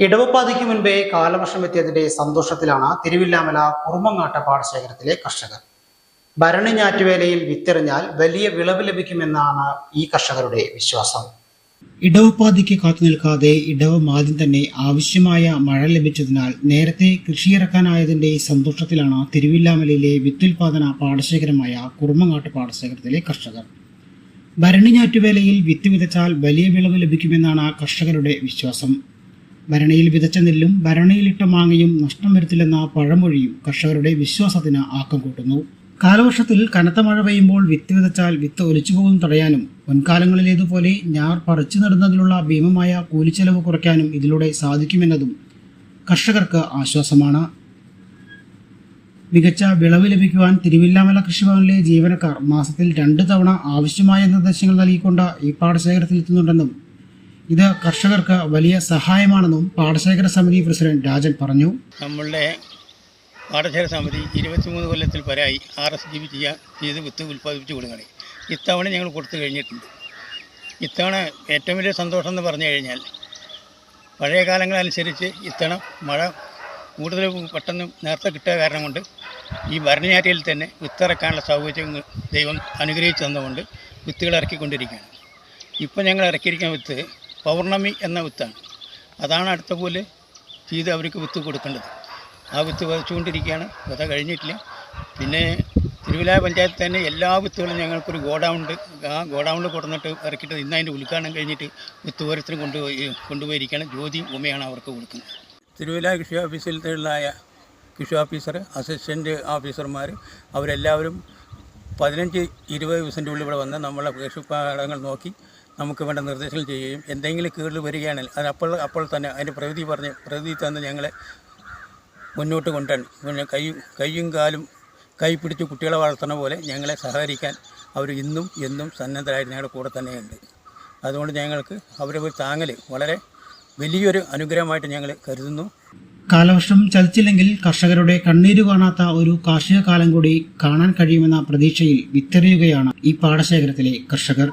ഇടവപ്പാതിക്ക് മുൻപേ കാലവർഷം എത്തിയതിന്റെ സന്തോഷത്തിലാണ് തിരുവില്ലാമല കുറുമങ്ങാട്ട പാടശേഖരത്തിലെ കർഷകർ. ഭരണി ഞാറ്റുവേലയിൽ വിത്തെറിഞ്ഞാൽ വലിയ വിളവ് ലഭിക്കുമെന്നാണ് ഈ കർഷകരുടെ വിശ്വാസം. ഇടവപ്പാതിക്ക് കാത്തു നിൽക്കാതെ ഇടവം ആദ്യം തന്നെ ആവശ്യമായ മഴ ലഭിച്ചതിനാൽ നേരത്തെ കൃഷിയിറക്കാനായതിന്റെ സന്തോഷത്തിലാണ് തിരുവില്ലാമലയിലെ വിത്തുൽപാദന പാടശേഖരമായ കുറുമങ്ങാട്ട് പാടശേഖരത്തിലെ കർഷകർ. ഭരണി ഞാറ്റുവേലയിൽ വിത്ത് വിതച്ചാൽ വലിയ വിളവ് ലഭിക്കുമെന്നാണ് കർഷകരുടെ വിശ്വാസം. ഭരണിയിൽ വിതച്ച നെല്ലും ഭരണിയിലിട്ട മാങ്ങയും നഷ്ടം വരുത്തില്ലെന്ന പഴമൊഴിയും കർഷകരുടെ വിശ്വാസത്തിന് ആക്കം കൂട്ടുന്നു. കാലവർഷത്തിൽ കനത്ത മഴ പെയ്യുമ്പോൾ വിത്ത് വിതച്ചാൽ വിത്ത് ഒലിച്ചു തടയാനും മുൻകാലങ്ങളിലേതുപോലെ ഞാർ പറിച്ചു നടുന്നതിലുള്ള ഭീമമായ കൂലിച്ചെലവ് കുറയ്ക്കാനും ഇതിലൂടെ സാധിക്കുമെന്നതും കർഷകർക്ക് ആശ്വാസമാണ്. മികച്ച വിളവ് ലഭിക്കുവാൻ തിരുവില്ലാമല കൃഷിഭവനിലെ ജീവനക്കാർ മാസത്തിൽ രണ്ട് തവണ ആവശ്യമായ നിർദ്ദേശങ്ങൾ നൽകിക്കൊണ്ട് ഈ പാടശേഖരത്തിൽ എത്തുന്നുണ്ടെന്നും ഇത് കർഷകർക്ക് വലിയ സഹായമാണെന്നും പാടശേഖര സമിതി പ്രസിഡന്റ് രാജൻ പറഞ്ഞു. നമ്മളുടെ പാടശേഖര സമിതി ഇരുപത്തിമൂന്ന് കൊല്ലത്തിൽ പരായി ആർ എസ് ജി ബി ചെയ്ത് വിത്ത് ഉൽപ്പാദിപ്പിച്ച് കൊടുക്കണേ. ഇത്തവണ ഞങ്ങൾ കൊടുത്തു കഴിഞ്ഞിട്ടുണ്ട്. ഇത്തവണ ഏറ്റവും വലിയ സന്തോഷം എന്ന് പറഞ്ഞു കഴിഞ്ഞാൽ പഴയ കാലങ്ങളനുസരിച്ച് ഇത്തവണ മഴ കൂടുതൽ പെട്ടെന്ന് നേരത്തെ കിട്ടിയ കാരണം കൊണ്ട് ഈ ഭരണിയാറ്റയിൽ തന്നെ വിത്തിറക്കാനുള്ള സൗകര്യം ദൈവം അനുഗ്രഹിച്ചു തന്നുകൊണ്ട് വിത്തുകൾ ഇറക്കിക്കൊണ്ടിരിക്കുകയാണ്. ഇപ്പോൾ ഞങ്ങൾ ഇറക്കിയിരിക്കുന്ന വിത്ത് പൗർണമി എന്ന വിത്താണ്. അതാണ് അടുത്ത പോലെ ചെയ്ത് അവർക്ക് വിത്ത് കൊടുക്കേണ്ടത്. ആ വിത്ത് വധിച്ചുകൊണ്ടിരിക്കുകയാണ് വിത കഴിഞ്ഞിട്ടില്ല. പിന്നെ തിരുവിലായ പഞ്ചായത്തിൽ തന്നെ എല്ലാ വിത്തുകളും ഞങ്ങൾക്കൊരു ഗോഡൗണ്ട് ആ ഗോഡൗണിൽ കൊടുന്നിട്ട് ഇറക്കിയിട്ട് ഇന്ന് അതിന്റെ ഉദ്ഘാടനം കഴിഞ്ഞിട്ട് വിത്ത് ഓരോരുത്തരും കൊണ്ടുപോയി കൊണ്ടുപോയിരിക്കുകയാണ്. ജ്യോതി ഉമയാണ് അവർക്ക് കൊടുക്കുന്നത്. തിരുവിലായ കൃഷി ഓഫീസിലുള്ളതായ കൃഷി ഓഫീസർ അസിസ്റ്റന്റ് ഓഫീസർമാർ അവരെല്ലാവരും പതിനഞ്ച് ഇരുപത് ദിവസത്തിന്റെ ഉള്ളിൽ ഇവിടെ വന്ന് നമ്മളെ കൃഷിപ്പാടങ്ങൾ നോക്കി നമുക്ക് വേണ്ട നിർദ്ദേശങ്ങൾ ചെയ്യുകയും എന്തെങ്കിലും കീഴിൽ വരികയാണെങ്കിൽ അത് അപ്പോൾ അപ്പോൾ തന്നെ അതിന്റെ പ്രകൃതി പറഞ്ഞ് പ്രകൃതി തന്നെ ഞങ്ങളെ മുന്നോട്ട് കൊണ്ടാണ് പിന്നെ കൈ കൈയും കാലും കൈ പിടിച്ച് കുട്ടികളെ വളർത്തുന്ന പോലെ ഞങ്ങളെ സഹകരിക്കാൻ അവർ ഇന്നും എന്നും സന്നദ്ധരായിട്ട് ഞങ്ങളുടെ കൂടെ തന്നെയുണ്ട്. അതുകൊണ്ട് ഞങ്ങൾക്ക് അവരെ ഒരു താങ്ങൽ വളരെ വലിയൊരു അനുഗ്രഹമായിട്ട് ഞങ്ങൾ കരുതുന്നു. കാലവർഷം ചലിച്ചില്ലെങ്കിൽ കർഷകരുടെ കണ്ണീര് കാണാത്ത ഒരു കാർഷിക കാലം കൂടി കാണാൻ കഴിയുമെന്ന പ്രതീക്ഷയിൽ വിത്തെറിയുകയാണ് ഈ പാടശേഖരത്തിലെ കർഷകർ.